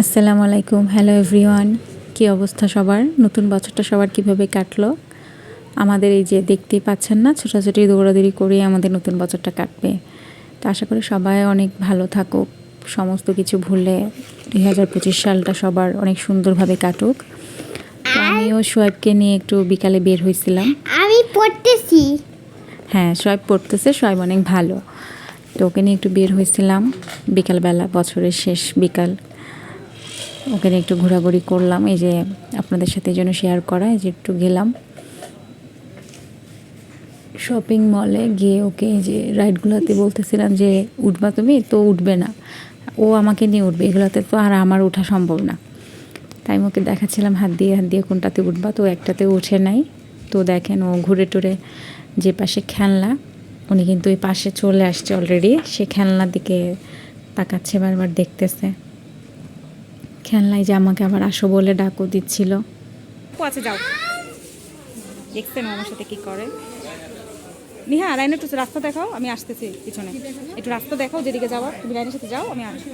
আসসালামু আলাইকুম। Hello everyone কী অবস্থা সবার? নতুন বছরটা সবার কীভাবে কাটলো? আমাদের এই যে দেখতেই পাচ্ছেন না ছোটাছুটি দৌড়াদৌড়ি করে আমাদের নতুন বছরটা কাটবে। তো আশা করি সবাই অনেক ভালো থাকুক। সমস্ত কিছু ভুলে দুই হাজার পঁচিশ সালটা সবার অনেক সুন্দরভাবে কাটুক। তো আমিও সোয়েবকে নিয়ে একটু বিকালে বের হয়েছিলাম। আমি পড়তেছি। হ্যাঁ সোয়েব পড়তেছে সোয়েব অনেক ভালো। তো ওকে নিয়ে একটু বের হয়েছিলাম। বিকালবেলা বছরের শেষ বিকাল। ওখানে একটু ঘোরাঘুরি করলাম, এই যে আপনাদের সাথে জন্য শেয়ার করা, এই যে একটু গেলাম। শপিং মলে গিয়ে ওকে এই যে রাইডগুলোতে বলতেছিলাম যে, উঠবা তুমি? তো উঠবে না। ও আমাকে নিয়ে উঠবে, এগুলোতে তো আর আমার ওঠা সম্ভব না। তাই ওকে দেখাচ্ছিলাম, হাত দিয়ে হাত দিয়ে কোনটাতে উঠবা? তো একটাতে উঠে নাই। তো দেখেন ও ঘুরে টুরে যে পাশে খেলনা, উনি কিন্তু ওই পাশে চলে আসছে অলরেডি সে খেলনার দিকে তাকাচ্ছে বারবার, দেখতেছে। খেলনায় যে আমাকে আবার আসো বলে ডাকও দিচ্ছিল। ও আচ্ছা যাও। দেখছেন আমার সাথে কি করে। নিহা রাইনা একটু রাস্তা দেখাও, আমি আসতেছি পিছনে। একটু রাস্তা দেখাও, যেদিকে যাওয়ার, তুমি রাইনের সাথে যাও, আমি আসি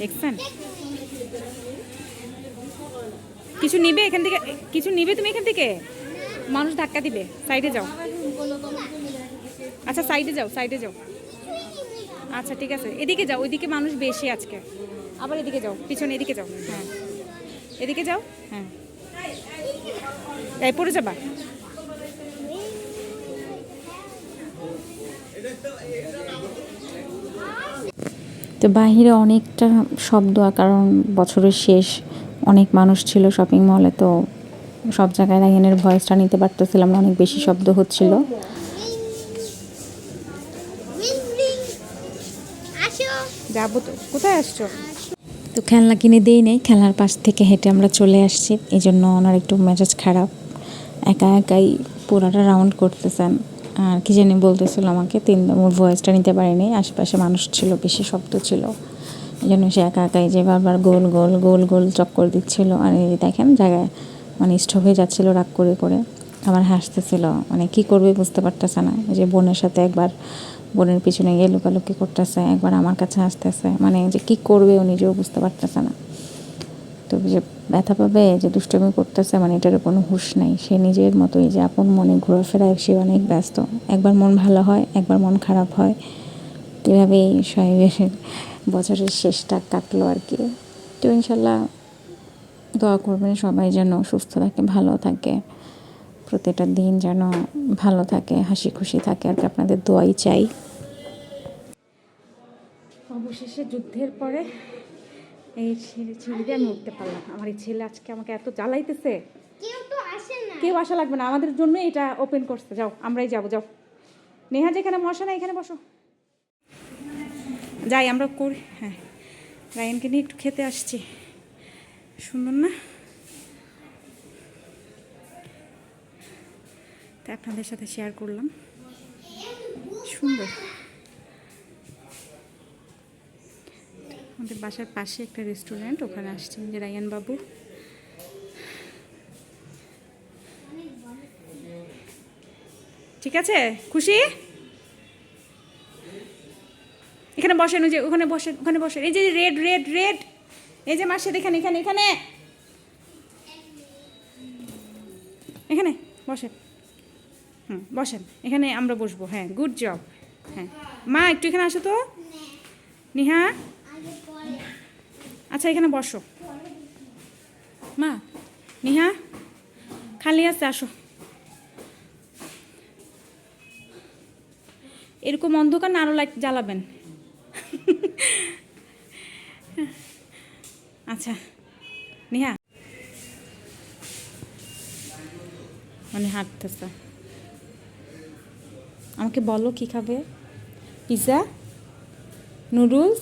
দেখছেন? কিছু নিবে এখান থেকে? কিছু নিবে তুমি এখান থেকে? মানুষ ধাক্কা দিবে। সাইডে যাও। আচ্ছা সাইডে যাও সাইডে যাও। আচ্ছা ঠিক আছে। এদিকে যাও ওইদিকে মানুষ বেশি আজকে। আবার এদিকে যাও। পিছনে এদিকে যাও। হ্যাঁ। এদিকে যাও। হ্যাঁ। এই পড়ে যাবা। তো বাহিরে অনেকটা শব্দ আর কারণ বছরের শেষ অনেক মানুষ ছিল শপিং মলে তো সব জায়গায় রায়নের ভয়েসটা নিতে পারতেছিলাম না অনেক বেশি শব্দ হচ্ছিল। যাব তো। কোথায় আসছো? তো খেলনা কিনে দেই নেই, খেলনার পাশ থেকে হেঁটে আমরা চলে আসছি। এই জন্য ওনার একটু মেজাজ খারাপ। একা একাই পুরাটা রাউন্ড করতেছেন। আর কি জানি বলতেছিল আমাকে, তিন ওর ভয়েসটা নিতে পারিনি। আশেপাশে মানুষ ছিল, বেশি শব্দ ছিল। এই জন্য সে একা একাই যে বারবার গোল গোল গোল গোল চক্কর দিচ্ছিল। আর এই দেখেন, জায়গায় মানে স্টপ হয়ে যাচ্ছিল রাগ করে করে। আমার হাসতেছিল। মানে কি করবে বুঝতে পারতেছে না। যে বোনের সাথে একবার বোনের পিছনে গিয়ে লুকালুকি করতেছে, একবার আমার কাছে আসতেছে। মানে যে কি করবে ও নিজেও বুঝতে পারতেছে না। তো যে ব্যথা পাবে, যে দুষ্টমি করতেছে মানে এটার কোনো হুঁশ নাই। সে নিজের মতোই যে আপন মনে ঘোরাফেরায় সে অনেক ব্যস্ত। একবার মন ভালো হয়, একবার মন খারাপ হয়। তো এভাবেই সাহেবের বছরের শেষটা কাটলো আর কি। তো ইনশাল্লাহ দোয়া করবেন সবাই যেন সুস্থ থাকে, ভালো থাকে। প্রতিটা দিন যেন ভালো থাকে হাসি খুশি থাকে আর কি আপনাদের দোয়াই চাই। অবশেষে যুদ্ধের পরে এই ছেলে ছেলে দিয়ে আমি উঠতে পারলাম আমার এই ছেলে আজকে আমাকে এত জ্বালাইতেছে। কেউ তো আসে না। কেউ আসা লাগবে না। আমাদের জন্য এটা ওপেন করছে। যাও আমরাই যাব যাও। নেহা যেখানে মশা না এখানে বসো। যাই আমরা করি হ্যাঁ রায়নকে নিয়ে একটু খেতে আসছি। সুন্দর না। তা আপনাদের সাথে শেয়ার করলাম। সুন্দর। আমাদের বাসার পাশে একটা রেস্টুরেন্ট ওখানে আসছেন যে রায়ান বাবু। ঠিক আছে? খুশি? এখানে বসেন, ওই যে ওখানে বসেন ওখানে বসেন। এই যে রেড রেড রেড এই যে মাসে দেখেন এখানে এখানে। এখানে, বসেন। হুম, বসেন। এখানে আমরা বসবো হ্যাঁ গুড জব হ্যাঁ। মা, একটু এখানে আসো তো। নিহা। আচ্ছা এখানে বসো। মা, নিহা, খালি আছে, আসো। এরকম অন্ধকার না আরও লাইট জ্বালাবেন? আচ্ছা নিহা। মানে হাঁটতেছে। আমাকে বলো কি খাবে? Pizza noodles,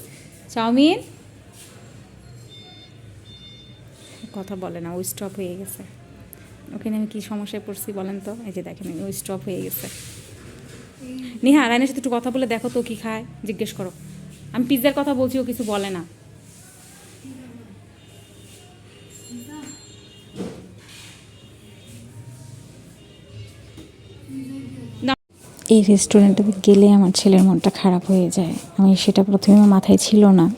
chow mein? কথা বলে না, ওই স্টপ হয়ে গেছে। ওখানে আমি কী সমস্যায় পড়ছি বলেন তো? এই যে দেখেন, ওই স্টপ হয়ে গেছে। নিহা রায়নের সাথে একটু কথা বলে দেখো তো কি খায়, জিজ্ঞেস করো। আমি পিৎজার কথা বলছি, ও কিছু বলে না। এই রেস্টুরেন্টে গেলে আমার ছেলের মনটা খারাপ হয়ে যায়। আমি সেটা প্রথমে মাথায় ছিল না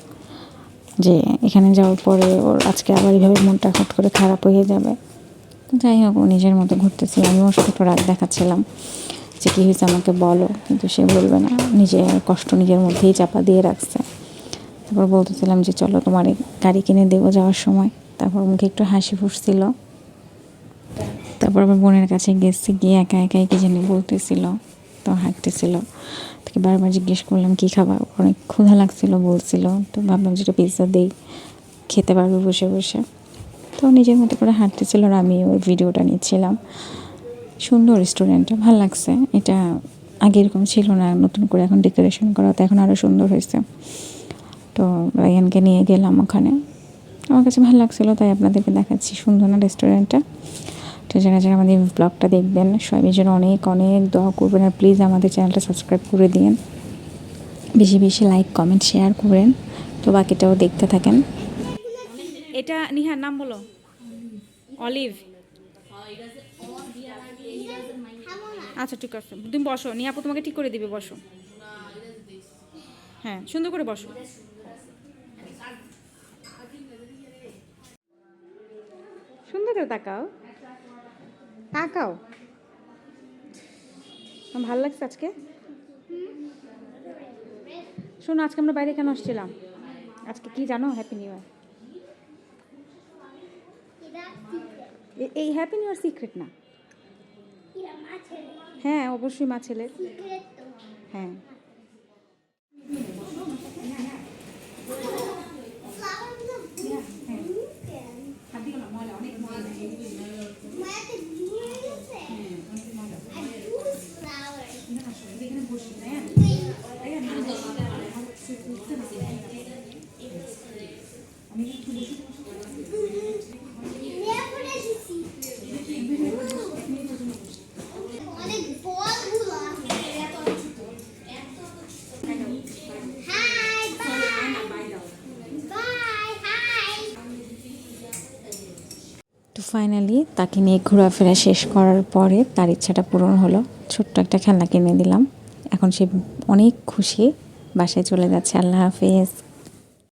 যে এখানে যাওয়ার পরে ওর আজকে আবার এইভাবে মনটা হট করে খারাপ হয়ে যাবে। যাই হোক, ও নিজের মতো ঘুরতেছিল আমি ওর সাথে একটু রাগ দেখাচ্ছিলাম যে কী হয়েছে আমাকে বলো। কিন্তু সে বলবে না। নিজের কষ্ট নিজের মধ্যেই চাপা দিয়ে রাখছে। তারপর বলতেছিলাম যে, চলো তোমার গাড়ি কিনে দেবো যাওয়ার সময়। তারপর মুখে একটু হাসি ফুটছিল। তারপর আবার বোনের কাছে গেছি, গিয়ে একা একাই কি জানি বলতেছিল। তো হাঁটতেছিল। তাকে বারবার জিজ্ঞেস করলাম, কী খাবার অনেক ক্ষুধা লাগছিল, বলছিল। তো ভাবলাম যেটা পিৎজা দিই, খেতে পারবে বসে বসে। তো নিজের মতো করে হাঁটতেছিল আর আমি ওর ভিডিওটা নিচ্ছিলাম। সুন্দর রেস্টুরেন্টটা ভালো লাগছে। এটা আগে এরকম ছিল না, নতুন করে এখন ডেকোরেশন করা, তো এখন আরও সুন্দর হয়েছে। তো রায়ানকে নিয়ে গেলাম ওখানে। আমার কাছে ভালো লাগছিল, তাই আপনাদেরকে দেখাচ্ছি সুন্দর না রেস্টুরেন্টটা তো যারা যারা আমাদের ব্লগটা দেখবেন, সবাই যেন অনেক অনেক দোয়া করবেন আর প্লিজ আমাদের চ্যানেলটা সাবস্ক্রাইব করে দিন বেশি বেশি লাইক কমেন্ট শেয়ার করেন। তো বাকিটাও দেখতে থাকেন। এটা নিহার নাম বলো? অলিভ। আচ্ছা ঠিক আছে। তুমি বসো। নিহাপু তোমাকে ঠিক করে দিবে, বসো। হ্যাঁ সুন্দর করে বসো। সুন্দর করে তাকাও। তাকাও। ভালো ভালো লাগছে আজকে? শোনো আজকে আমরা বাইরে কেন আসছিলাম? আজকে কি জানো? হ্যাপি নিউ ইয়ার এই হ্যাপি নিউ ইয়ার সিক্রেট না? হ্যাঁ অবশ্যই মা ছেলের হ্যাঁ। ফাইনালি তাকে নিয়ে ঘোরাফেরা শেষ করার পরে তার ইচ্ছাটা পূরণ হলো। ছোট্ট একটা খেলনা কিনে দিলাম। এখন সে অনেক খুশি। বাসায় চলে যাচ্ছে। আল্লাহ হাফেজ।